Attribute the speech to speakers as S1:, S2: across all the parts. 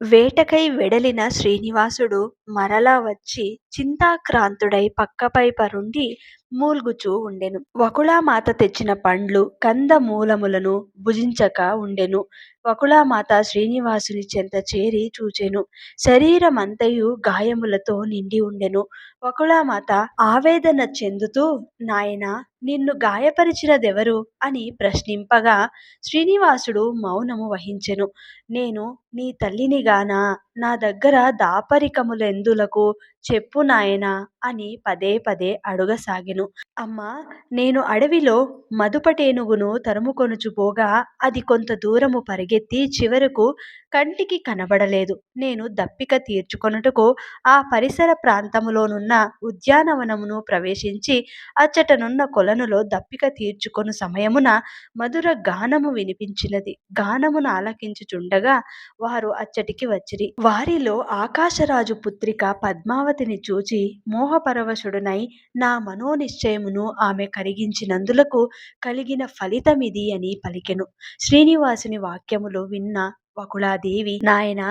S1: వేటకై వెడలిన శ్రీనివాసుడు మరలా వచ్చి చింతాక్రాంతుడై పక్కపై పరుండి మూల్గుచూ ఉండెను వకుళామాత తెచ్చిన పండ్లు, కందమూలములను భుజించక ఉండెను వకుళామాత శ్రీనివాసుని చెంత చేరి చూచెను. శరీరమంతయు గాయములతో నిండి ఉండెను వకుళామాత ఆవేదన చెందుతూ నాయనా! నిన్ను గాయపరిచినదెవరు అని ప్రశ్నింపగా శ్రీనివాసుడు మౌనము వహించెను. నేను నీ తల్లినిగానా? నా దగ్గర దాపరికములెందులకు? చెప్పు నాయనా! అని పదే పదే అడుగసాగెను. అమ్మా! నేను అడవిలో మదుపటేనుగును తరుముకొనుచు పోగా అది కొంత దూరము పరిగెత్తి చివరకు కంటికి కనబడలేదు. నేను దప్పిక తీర్చుకొనుటకు ఆ పరిసర ప్రాంతములోనున్న ఉద్యానవనమును ప్రవేశించి అచ్చటనున్న కొలనులో దప్పిక తీర్చుకొను సమయమున మధుర గానము వినిపించినది. గానమును ఆలకించుచుండగా వారు అచ్చటికి వచ్చిరి. వారిలో ఆకాశరాజు పుత్రిక పద్మావతిని చూచి మోహపరవశుడునై నా మనోనిశ్చయమును ఆమె కరిగించినందులకు కలిగిన ఫలితమిది అని పలికెను. శ్రీనివాసుని వాక్యములు విన్న వకుళాదేవి నాయనా!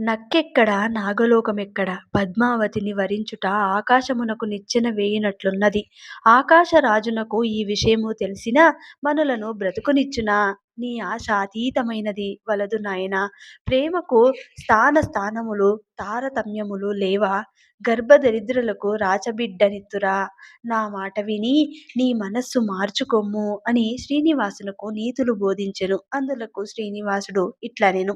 S1: నక్కెక్కడ నాగలోకమెక్కడ? పద్మావతిని వరించుట ఆకాశమునకు నిచ్చెన వేయినట్లున్నది ఆకాశరాజునకు ఈ విషయము తెలిసినా మనలను బ్రతుకునిచ్చునా? నీ ఆశ అతీతమైనది వలదు నాయన ప్రేమకు స్థాన స్థానములు తారతమ్యములు లేవా? గర్భదరిద్రులకు రాచబిడ్డనిత్తురా? నా మాట విని నీ మనస్సు మార్చుకొమ్ము అని శ్రీనివాసులకు నీతులు బోధించెను. అందులకు శ్రీనివాసుడు ఇట్లనెను.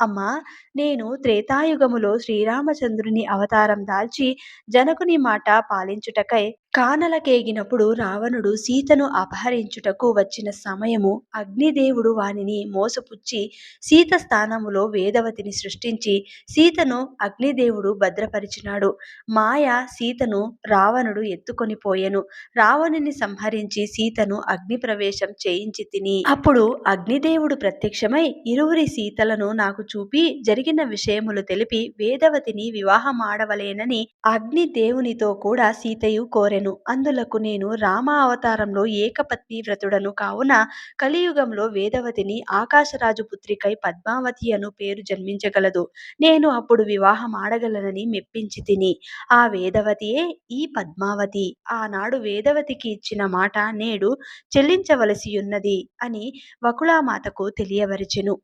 S1: అమ్మా! నేను త్రేతాయుగములో శ్రీరామచంద్రుని అవతారం దాల్చి జనకుని మాట పాలించుటకై కానలకేగినప్పుడు రావణుడు సీతను అపహరించుటకు వచ్చిన సమయము అగ్నిదేవుడు వానిని మోసపుచ్చి సీత స్థానములో వేదవతిని సృష్టించి సీతను అగ్నిదేవుడు భద్రపరిచినాడు మాయ సీతను రావణుడు ఎత్తుకొని పోయెను. రావణుని సంహరించి సీతను అగ్నిప్రవేశం చేయించితిని. అప్పుడు అగ్నిదేవుడు ప్రత్యక్షమై ఇరువురి సీతలను నాకు చూపి జరిగిన విషయములు తెలిపి వేదవతిని వివాహమాడవలేనని అగ్నిదేవునితో కూడా సీతయు కోరెను. అందులకు నేను రామ అవతారంలో ఏకపత్ని వ్రతుడను కావున కలియుగంలో వేదవతిని ఆకాశరాజు పుత్రికై పద్మావతి అను పేరు జన్మించగలదు. నేను అప్పుడు వివాహమాడగలనని మెప్పించితిని. ఆ వేదవతియే ఈ పద్మావతి. ఆనాడు వేదవతికి ఇచ్చిన మాట నేడు చెల్లించవలసియున్నది అని వకుళామాతకు తెలియవరిచెను